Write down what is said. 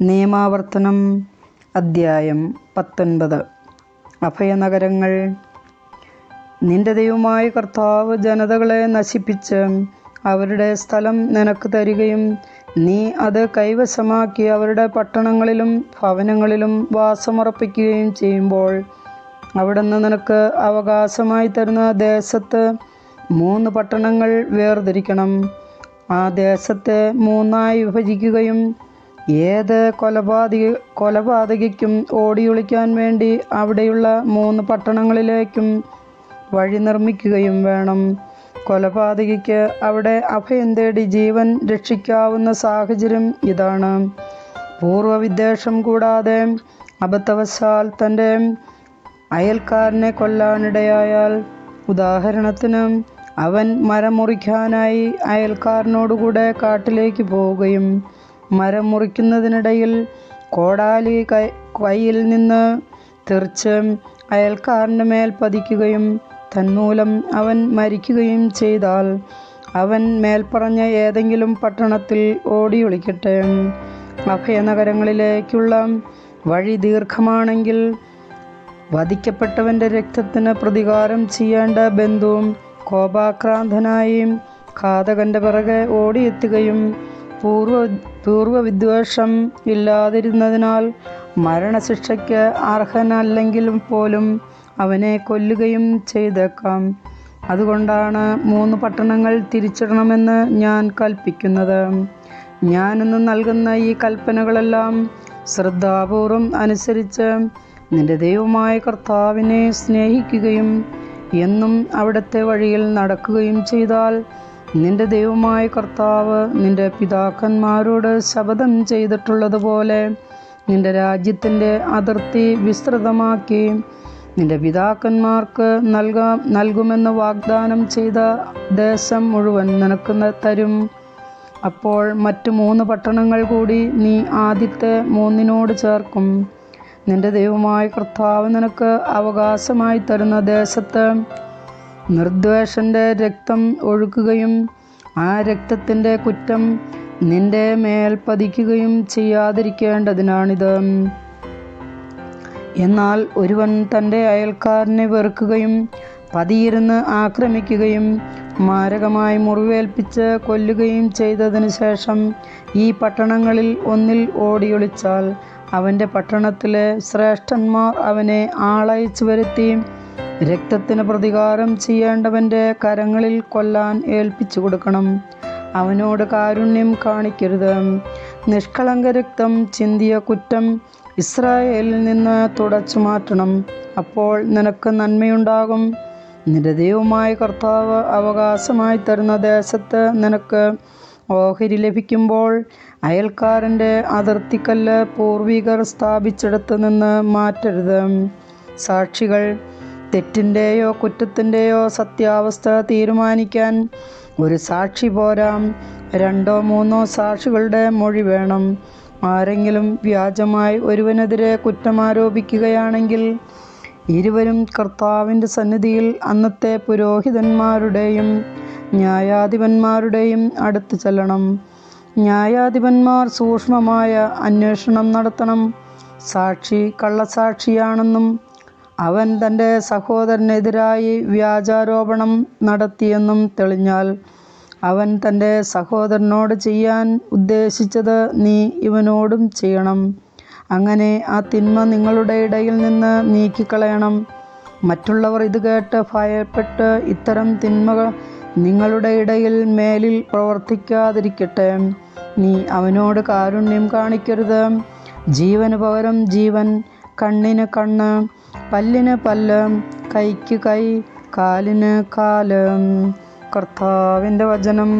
നിയമാവർത്തനം അദ്ധ്യായം പത്തൊൻപത്. അഭയനഗരങ്ങൾ. നിന്റെ ദൈവമായ കർത്താവ് ജനതകളെ നശിപ്പിച്ച് അവരുടെ സ്ഥലം നിനക്ക് തരികയും നീ അത് കൈവശമാക്കി അവരുടെ പട്ടണങ്ങളിലും ഭവനങ്ങളിലും വാസമുറപ്പിക്കുകയും ചെയ്യുമ്പോൾ അവിടുന്ന് നിനക്ക് അവകാശമായി തരുന്ന ദേശത്ത് മൂന്ന് പട്ടണങ്ങൾ വേർതിരിക്കണം. ആ ദേശത്തെ മൂന്നായി വിഭജിക്കുകയും ഏത് കൊലപാതക കൊലപാതകയ്ക്കും ഓടിയൊളിക്കാൻ വേണ്ടി അവിടെയുള്ള മൂന്ന് പട്ടണങ്ങളിലേക്കും വഴി നിർമ്മിക്കുകയും വേണം. കൊലപാതകയ്ക്ക് അവിടെ അഭയം തേടി ജീവൻ രക്ഷിക്കാവുന്ന സാഹചര്യം ഇതാണ്. പൂർവവിദ്വേഷം കൂടാതെ അബദ്ധവശാൽ തന്റെ അയൽക്കാരനെ കൊല്ലാനിടയായാൽ ഉദാഹരണത്തിന് അവൻ മരം മുറിക്കാനായി അയൽക്കാരനോടുകൂടെ കാട്ടിലേക്ക് പോവുകയും മരം മുറിക്കുന്നതിനിടയിൽ കോടാലി കൈ കയ്യിൽ നിന്ന് തെറിച്ച് അയൽക്കാരന്റെ മേൽ പതിക്കുകയും തന്മൂലം അവൻ മരിക്കുകയും ചെയ്താൽ അവൻ മേൽപ്പറഞ്ഞ ഏതെങ്കിലും പട്ടണത്തിൽ ഓടിയൊളിക്കട്ടെ അഭയനഗരങ്ങളിലേക്കുള്ള വഴി ദീർഘമാണെങ്കിൽ വധിക്കപ്പെട്ടവന്റെ രക്തത്തിന് പ്രതികാരം ചെയ്യേണ്ട ബന്ധുവും കോപാക്രാന്തനായി ഘാതകന്റെ പിറകെ ഓടിയെത്തുകയും പൂർവ വിദ്വേഷം ഇല്ലാതിരുന്നതിനാൽ മരണശിക്ഷയ്ക്ക് അർഹനല്ലെങ്കിലും പോലും അവനെ കൊല്ലുകയും ചെയ്തേക്കാം. അതുകൊണ്ടാണ് മൂന്ന് പട്ടണങ്ങൾ തിരിച്ചിടണമെന്ന് ഞാൻ കൽപ്പിക്കുന്നത്. ഞാനിന്ന് നൽകുന്ന ഈ കൽപ്പനകളെല്ലാം ശ്രദ്ധാപൂർവം അനുസരിച്ച് നിന്റെ ദൈവമായ കർത്താവിനെ സ്നേഹിക്കുകയും എന്നും അവിടുത്തെ വഴിയിൽ നടക്കുകയും ചെയ്താൽ നിന്റെ ദൈവമായ കർത്താവ് നിന്റെ പിതാക്കന്മാരോട് ശപഥം ചെയ്തിട്ടുള്ളതുപോലെ നിന്റെ രാജ്യത്തിന്റെ അതിർത്തി വിസ്തൃതമാക്കി നിന്റെ പിതാക്കന്മാർക്ക് നൽകാം നൽകുമെന്ന് വാഗ്ദാനം ചെയ്ത ദേശം മുഴുവൻ നിനക്ക് തരും. അപ്പോൾ മറ്റു മൂന്ന് പട്ടണങ്ങൾ കൂടി നീ ആദ്യത്തെ മൂന്നിനോട് ചേർക്കും. നിന്റെ ദൈവമായ കർത്താവ് നിനക്ക് അവകാശമായി തരുന്ന ദേശത്ത് നിർദ്വേഷന്റെ രക്തം ഒഴുക്കുകയും ആ രക്തത്തിന്റെ കുറ്റം നിന്റെ മേൽ പതിക്കുകയും ചെയ്യാതിരിക്കേണ്ടതിനാണിത്. എന്നാൽ ഒരുവൻ തന്റെ അയൽക്കാരനെ വെറുക്കുകയും പതിയിരുന്ന് ആക്രമിക്കുകയും മാരകമായി മുറിവേൽപ്പിച്ച് കൊല്ലുകയും ചെയ്തതിന് ശേഷം ഈ പട്ടണങ്ങളിൽ ഒന്നിൽ ഓടിയൊളിച്ചാൽ അവന്റെ പട്ടണത്തിലെ ശ്രേഷ്ഠന്മാർ അവനെ ആളയച്ചു വരുത്തി രക്തത്തിന് പ്രതികാരം ചെയ്യേണ്ടവന്റെ കരങ്ങളിൽ കൊല്ലാൻ ഏൽപ്പിച്ചു കൊടുക്കണം. അവനോട് കാരുണ്യം കാണിക്കരുത്. നിഷ്കളങ്ക രക്തം ചിന്തിയ കുറ്റം ഇസ്രായേലിൽ നിന്ന് തുടച്ചു മാറ്റണം. അപ്പോൾ നിനക്ക് നന്മയുണ്ടാകും. നിന്റെ ദൈവമായ കർത്താവ് അവകാശമായി തരുന്ന ദേശത്ത് നിനക്ക് ഓഹരി ലഭിക്കുമ്പോൾ അയൽക്കാരന്റെ അതിർത്തിക്കല്ല് പൂർവികർ സ്ഥാപിച്ചെടുത്ത് നിന്ന് മാറ്റരുത്. സാക്ഷികൾ തെറ്റിന്റെയോ കുറ്റത്തിന്റെയോ സത്യാവസ്ഥ തീരുമാനിക്കാൻ ഒരു സാക്ഷി പോരാം. രണ്ടോ മൂന്നോ സാക്ഷികളുടെ മൊഴി വേണം. ആരെങ്കിലും വ്യാജമായി ഒരുവനെതിരെ കുറ്റം ആരോപിക്കുകയാണെങ്കിൽ ഇരുവരും കർത്താവിന്റെ സന്നിധിയിൽ അന്നത്തെ പുരോഹിതന്മാരുടെയും ന്യായാധിപന്മാരുടെയും അടുത്ത് ചെല്ലണം. ന്യായാധിപന്മാർ സൂക്ഷ്മമായ അന്വേഷണം നടത്തണം. സാക്ഷി കള്ളസാക്ഷിയാണെന്നും അവൻ തന്റെ സഹോദരനെതിരായി വ്യാജാരോപണം നടത്തിയെന്നും തെളിഞ്ഞാൽ അവൻ തന്റെ സഹോദരനോട് ചെയ്യാൻ ഉദ്ദേശിച്ചത് നീ ഇവനോടും ചെയ്യണം. അങ്ങനെ ആ തിന്മ നിങ്ങളുടെ ഇടയിൽ നിന്ന് നീക്കിക്കളയണം. മറ്റുള്ളവർ ഇത് കേട്ട് ഭയപ്പെട്ട് ഇത്തരം തിന്മകൾ നിങ്ങളുടെ ഇടയിൽ മേലിൽ പ്രവർത്തിക്കാതിരിക്കട്ടെ. നീ അവനോട് കാരുണ്യം കാണിക്കരുത്. ജീവന് പകരം ജീവൻ കണ്ണിന് കണ്ണ് പല്ലിന് പല്ലം കൈക്ക് കൈ കാലിന് കാലം. കർത്താവിന്റെ വചനം.